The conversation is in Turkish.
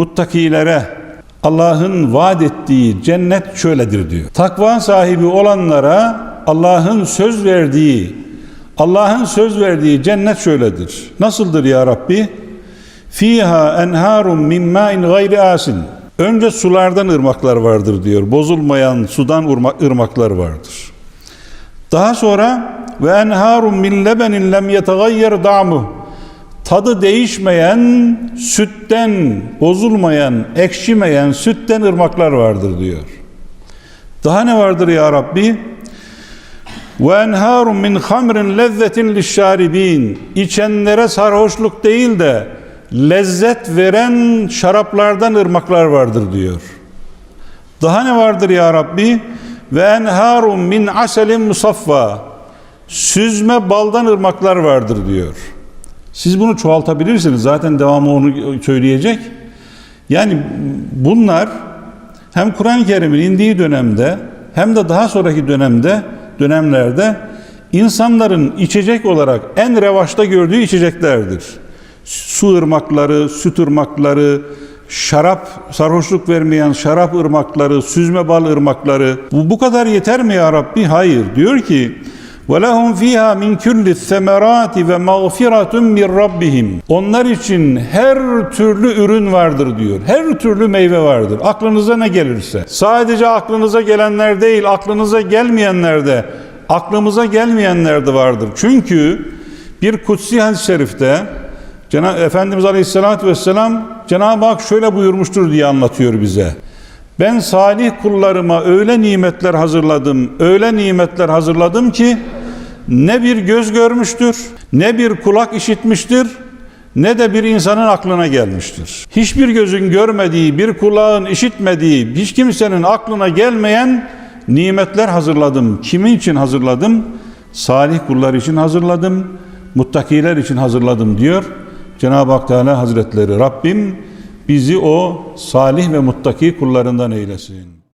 Muttakilere Allah'ın vaat ettiği cennet şöyledir diyor. Takva sahibi olanlara Allah'ın söz verdiği Allah'ın söz verdiği cennet şöyledir. Nasıldır ya Rabbi? Fiha enharun min ma'in gayri asin. Önce sulardan ırmaklar vardır diyor. Bozulmayan sudan ırma- ırmaklar vardır. Daha sonra ve enharun min lebenin lem yetagayyer da'muh. Tadı değişmeyen sütten, bozulmayan, ekşimeyen sütten ırmaklar vardır diyor. Daha ne vardır ya Rabbi? Ve enharun min hamrin lezzetin lişşaribin. İçenlere sarhoşluk değil de lezzet veren şaraplardan ırmaklar vardır diyor. Daha ne vardır ya Rabbi? Ve enharun min aselin musaffa. Süzme baldan ırmaklar vardır diyor. Siz bunu çoğaltabilirsiniz. Zaten devamı onu söyleyecek. Yani bunlar hem Kur'an-ı Kerim'in indiği dönemde hem de daha sonraki dönemde dönemlerde insanların içecek olarak en revaçta gördüğü içeceklerdir. Su ırmakları, süt ırmakları, şarap, sarhoşluk vermeyen şarap ırmakları, süzme bal ırmakları. Bu, bu kadar yeter mi ya Rabbi? Hayır. Diyor ki ve lehum fiha min kulli semerati ve mağfiratun. Onlar için her türlü ürün vardır diyor. Her türlü meyve vardır. Aklınıza ne gelirse. Sadece aklınıza gelenler değil, aklınıza gelmeyenler de, aklımıza gelmeyenler de vardır. Çünkü bir kutsi hadis-i şerifte Cenab Efendimiz Aleyhisselatü Vesselam Cenab-ı Hak şöyle buyurmuştur diye anlatıyor bize. Ben salih kullarıma öyle nimetler hazırladım, öyle nimetler hazırladım ki ne bir göz görmüştür, ne bir kulak işitmiştir, ne de bir insanın aklına gelmiştir. Hiçbir gözün görmediği, bir kulağın işitmediği, hiç kimsenin aklına gelmeyen nimetler hazırladım. Kimin için hazırladım? Salih kullar için hazırladım, muttakiler için hazırladım diyor. Cenab-ı Hak Teala Hazretleri Rabbim bizi o salih ve muttaki kullarından eylesin.